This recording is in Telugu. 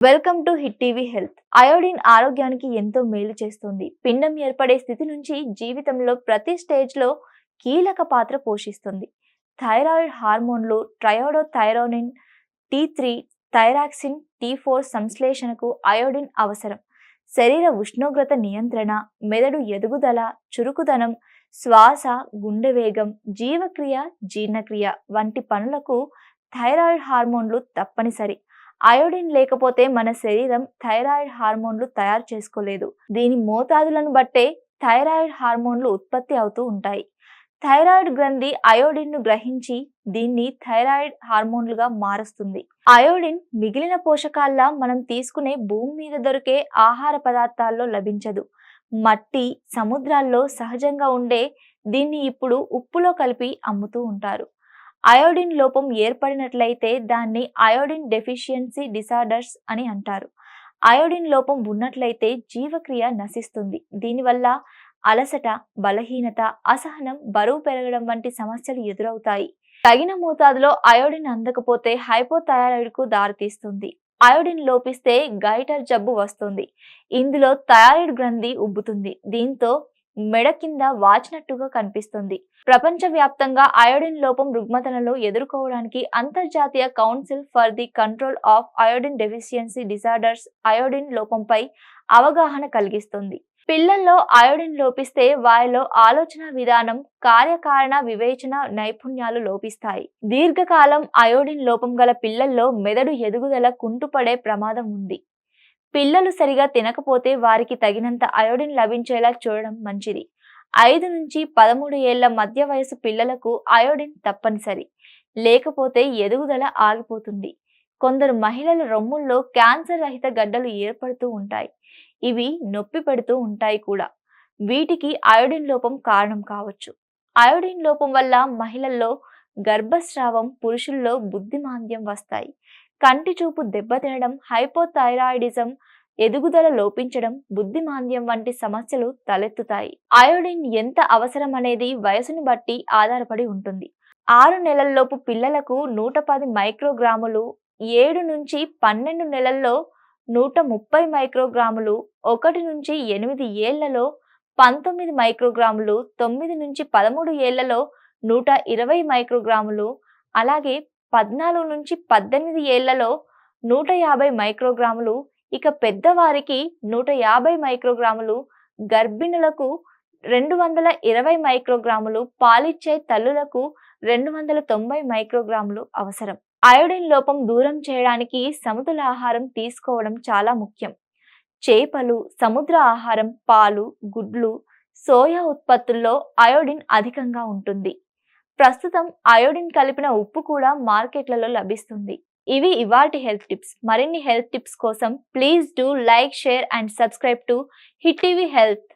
Welcome to Hit TV health. Iodine ఆరోగ్యానికి ఎంతో మేలు చేస్తుంది. పిండం ఏర్పడే స్థితి నుంచి జీవితంలో ప్రతి స్టేజ్లో కీలక పాత్ర పోషిస్తుంది. థైరాయిడ్ హార్మోన్లు triiodothyronine T three thyroxine T four సంశ్లేషణకు iodine అవసరం. శరీర ఉష్ణోగ్రత నియంత్రణ మెదడు ఎదుగుదల చురుకుదనం శ్వాస గుండె వేగం జీవక్రియ జీర్ణక్రియ వంటి పనులకు థైరాయిడ్ హార్మోన్లు తప్పనిసరి. అయోడిన్ లేకపోతే మన శరీరం థైరాయిడ్ హార్మోన్లు తయారు చేసుకోలేదు. దీని మోతాదులను బట్టే థైరాయిడ్ హార్మోన్లు ఉత్పత్తి అవుతూ ఉంటాయి. థైరాయిడ్ గ్రంథి అయోడిన్ను గ్రహించి దీన్ని థైరాయిడ్ హార్మోన్లుగా మారుస్తుంది. అయోడిన్ మిగిలిన పోషకాల్లా మనం తీసుకునే భూమి మీద దొరికే ఆహార పదార్థాల్లో లభించదు. మట్టి సముద్రాల్లో సహజంగా ఉండే దీన్ని ఇప్పుడు ఉప్పులో కలిపి అమ్ముతూ ఉంటారు. అయోడిన్ లోపం ఏర్పడినట్లయితే దాన్ని అయోడిన్ డెఫిషియన్సీ డిసార్డర్స్ అని అంటారు. అయోడిన్ లోపం ఉన్నట్లయితే జీవక్రియ నశిస్తుంది. దీనివల్ల అలసట బలహీనత అసహనం బరువు పెరగడం వంటి సమస్యలు ఎదురవుతాయి. తగిన మోతాదులో అయోడిన్ అందకపోతే హైపోథైరాయిడ్కు దారితీస్తుంది. అయోడిన్ లోపిస్తే గైటర్ జబ్బు వస్తుంది. ఇందులో థైరాయిడ్ గ్రంథి ఉబ్బుతుంది. దీంతో మెడ కింద వాచినట్టుగా కనిపిస్తుంది. ప్రపంచవ్యాప్తంగా అయోడిన్ లోపం రుగ్మతలను ఎదుర్కోవడానికి అంతర్జాతీయ council for the control of iodine deficiency disorders iodine లోపంపై అవగాహన కలిగిస్తుంది. పిల్లల్లో అయోడిన్ లోపిస్తే వారిలో ఆలోచన విధానం కార్యకారణ వివేచన నైపుణ్యాలు లోపిస్తాయి. దీర్ఘకాలం అయోడిన్ లోపం గల పిల్లల్లో మెదడు ఎదుగుదల కుంటుపడే ప్రమాదం ఉంది. పిల్లలు సరిగా తినకపోతే వారికి తగినంత అయోడిన్ లభించేలా చూడడం మంచిది. ఐదు నుంచి పదమూడు ఏళ్ళ మధ్య వయసు పిల్లలకు అయోడిన్ తప్పనిసరి. లేకపోతే ఎదుగుదల ఆగిపోతుంది. కొందరు మహిళల రొమ్ముల్లో క్యాన్సర్ రహిత గడ్డలు ఏర్పడుతూ ఉంటాయి. ఇవి నొప్పి పెడుతూ ఉంటాయి కూడా. వీటికి అయోడిన్ లోపం కారణం కావచ్చు. అయోడిన్ లోపం వల్ల మహిళల్లో గర్భస్రావం పురుషుల్లో బుద్ధిమాంద్యం వస్తాయి. కంటి చూపు దెబ్బతినడం హైపోథైరాయిడిజం ఎదుగుదల లోపించడం బుద్ధిమాంద్యం వంటి సమస్యలు తలెత్తుతాయి. అయోడిన్ ఎంత అవసరం అనేది వయసును బట్టి ఆధారపడి ఉంటుంది. ఆరు నెలల్లోపు పిల్లలకు నూట పది మైక్రోగ్రాములు ఏడు నుంచి పన్నెండు నెలల్లో నూట ముప్పై మైక్రోగ్రాములు ఒకటి నుంచి ఎనిమిది ఏళ్ళలో పంతొమ్మిది మైక్రోగ్రాములు తొమ్మిది నుంచి పదమూడు ఏళ్ళలో నూట ఇరవై మైక్రోగ్రాములు అలాగే పద్నాలుగు నుంచి పద్దెనిమిది ఏళ్ళలో నూట యాభై మైక్రోగ్రాములు ఇక పెద్దవారికి నూట యాభై మైక్రోగ్రాములు గర్భిణులకు రెండు వందల ఇరవై మైక్రోగ్రాములు పాలిచ్చే తల్లులకు రెండు వందల తొంభై మైక్రోగ్రాములు అవసరం. అయోడిన్ లోపం దూరం చేయడానికి సమతుల ఆహారం తీసుకోవడం చాలా ముఖ్యం. చేపలు సముద్ర ఆహారం పాలు గుడ్లు సోయా ఉత్పత్తుల్లో అయోడిన్ అధికంగా ఉంటుంది. ప్రస్తుతం అయోడిన్ కలిపిన ఉప్పు కూడా మార్కెట్లలో లభిస్తుంది. ఇవి ఇవాటి హెల్త్ టిప్స్. మరిన్ని హెల్త్ టిప్స్ కోసం please do like share and subscribe to Hit TV health.